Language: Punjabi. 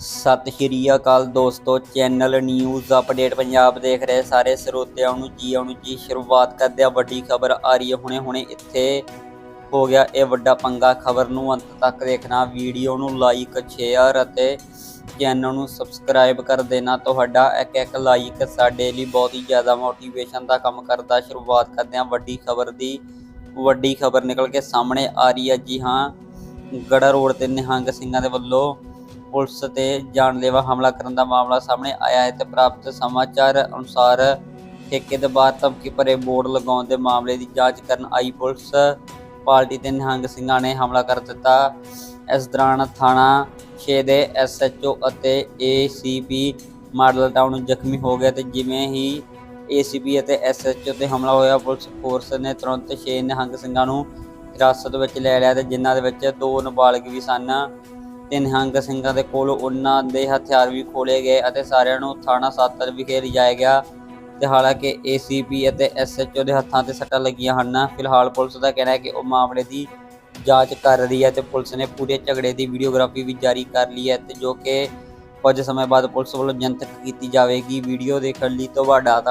ਸਤਿ ਸ਼੍ਰੀ ਅਕਾਲ ਦੋਸਤੋ ਚੈਨਲ ਨਿਊਜ਼ ਅਪਡੇਟ ਪੰਜਾਬ ਦੇਖ ਰਹੇ ਸਾਰੇ ਸਰੋਤਿਆਂ ਨੂੰ ਜੀ ਆਉਣ ਜੀ ਸ਼ੁਰੂਆਤ ਕਰਦੇ ਆ ਵੱਡੀ ਖਬਰ ਆ ਰਹੀ ਹੈ ਹੁਣੇ ਹੁਣੇ। ਇੱਥੇ ਹੋ ਗਿਆ ਇਹ ਵੱਡਾ ਪੰਗਾ। ਖਬਰ ਨੂੰ ਅੰਤ ਤੱਕ ਦੇਖਣਾ। ਵੀਡੀਓ ਨੂੰ ਲਾਈਕ ਸ਼ੇਅਰ ਅਤੇ ਚੈਨਲ ਨੂੰ ਸਬਸਕ੍ਰਾਈਬ ਕਰ ਦੇਣਾ। ਤੁਹਾਡਾ ਇੱਕ ਇੱਕ ਲਾਈਕ ਸਾਡੇ ਲਈ ਬਹੁਤ ਹੀ ਜ਼ਿਆਦਾ ਮੋਟੀਵੇਸ਼ਨ ਦਾ ਕੰਮ ਕਰਦਾ। ਸ਼ੁਰੂਆਤ ਕਰਦੇ ਆ ਵੱਡੀ ਖਬਰ ਦੀ। ਵੱਡੀ ਖਬਰ ਨਿਕਲ ਕੇ ਸਾਹਮਣੇ ਆ ਰਹੀ ਹੈ। ਜੀ ਹਾਂ, ਗੜਾ ਰੋਡ ਤੇ ਨਿਹੰਗ ਸਿੰਘਾਂ ਦੇ ਵੱਲੋਂ ਪੁਲਿਸ ਤੇ ਜਾਨਲੇਵਾ ਹਮਲਾ ਕਰਨ ਦਾ ਮਾਮਲਾ ਸਾਹਮਣੇ ਆਇਆ ਹੈ ਤੇ ਪ੍ਰਾਪਤ ਸਮਾਚਾਰ ਅਨੁਸਾਰ ਠੇਕੇ ਦੇ ਬਾਹਰ ਧਮਕੀ ਭਰੇ ਬੋਰਡ ਲਗਾਉਣ ਦੇ ਮਾਮਲੇ ਦੀ ਜਾਂਚ ਕਰਨ ਆਈ ਪੁਲਿਸ। ਪਾਰਟੀ ਤੇ ਨਿਹੰਗ ਸਿੰਘਾਂ ਨੇ ਹਮਲਾ ਕਰ ਦਿੱਤਾ। ਇਸ ਦੌਰਾਨ ਥਾਣਾ 6 ਦੇ ਐਸਐਚਓ ਅਤੇ ਏਸੀਪੀ ਮਾਡਲ ਟਾਊਨ ਜ਼ਖਮੀ ਹੋ ਗਿਆ ਤੇ ਜਿਵੇਂ ਹੀ ਏਸੀਪੀ ਅਤੇ ਐਸਐਚਓ ਤੇ ਹਮਲਾ ਹੋਇਆ, ਪੁਲਿਸ ਫੋਰਸ ਨੇ ਤੁਰੰਤ 6 ਨਿਹੰਗ ਸਿੰਘਾਂ ਨੂੰ ਹਿਰਾਸਤ ਵਿੱਚ ਲੈ ਲਿਆ ਤੇ ਜਿਨ੍ਹਾਂ ਦੇ ਵਿੱਚ ਦੋ ਨਾਬਾਲਗ ਵੀ ਸਨ। ਤੇ ਨਿਹੰਗ ਸਿੰਘਾਂ ਦੇ ਕੋਲ ਉਹਨਾਂ ਦੇ ਹਥਿਆਰ ਵੀ ਖੋਲੇ ਗਏ ਅਤੇ ਸਾਰਿਆਂ ਨੂੰ ਥਾਣਾ ਸਾਤਰ ਵਿਖੇ ਲਿਜਾਇਆ ਗਿਆ। ਤੇ ਹਾਲਾਂਕਿ ਏਸੀਪੀ ਅਤੇ ਐਸਐਚਓ ਦੇ ਹੱਥਾਂ ਤੇ ਸੱਟਾਂ ਲੱਗੀਆਂ ਹਨ। ਫਿਲਹਾਲ ਪੁਲਿਸ ਦਾ ਕਹਿਣਾ ਹੈ ਕਿ ਉਹ ਮਾਮਲੇ ਦੀ ਜਾਂਚ ਕਰ ਰਹੀ ਹੈ ਤੇ ਪੁਲਿਸ ਨੇ ਪੂਰੇ ਝਗੜੇ ਦੀ ਵੀਡੀਓਗ੍ਰਾਫੀ ਵੀ ਜਾਰੀ ਕਰ ਲਈ ਹੈ ਤੇ ਜੋ ਕਿ ਕੁਝ ਸਮੇਂ ਬਾਅਦ ਪੁਲਿਸ ਵੱਲੋਂ ਜਨਤਕ ਕੀਤੀ ਜਾਵੇਗੀ। ਵੀਡੀਓ ਦੇਖਣ ਲਈ ਤੁਹਾਡਾ ਧੰਨ-